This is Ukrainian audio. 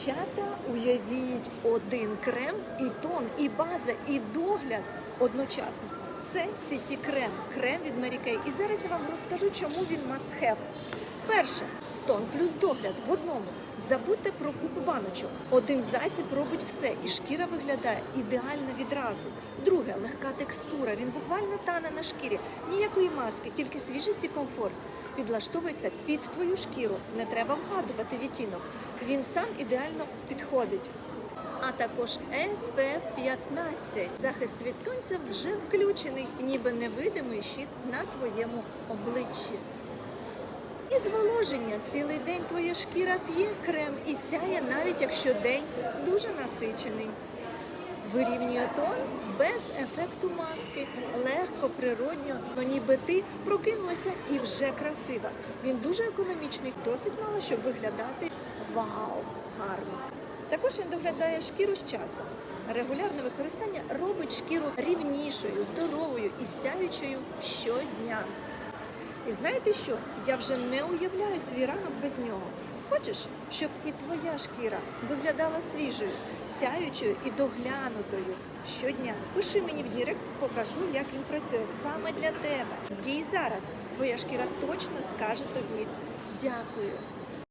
Дівчата, уявіть один крем, і тон, і база, і догляд одночасно. Це CC крем, крем від Mary Kay. І зараз я вам розкажу, чому він must have. Перше, тон плюс догляд в одному. Забудьте про купу баночок. Один засіб робить все, і шкіра виглядає ідеально відразу. Друге, легка текстура. Він буквально тане на шкірі. Ніякої маски, тільки свіжість і комфорт. Підлаштовується під твою шкіру. Не треба вгадувати відтінок. Він сам ідеально підходить. А також SPF 15. Захист від сонця вже включений, ніби невидимий щит на твоєму обличчі. І зволоження цілий день твоя шкіра п'є крем і сяє, навіть якщо день дуже насичений. Вирівнює тон без ефекту маски, легко, природньо, ну ніби ти прокинулася і вже красива. Він дуже економічний, досить мало, щоб виглядати вау, гарно. Також він доглядає шкіру з часом. Регулярне використання робить шкіру рівнішою, здоровою і сяючою щодня. І знаєте що? Я вже не уявляю свій ранок без нього. Хочеш, щоб і твоя шкіра виглядала свіжою, сяючою і доглянутою щодня? Пиши мені в Дірект, покажу, як він працює саме для тебе. Дій зараз. Твоя шкіра точно скаже тобі дякую.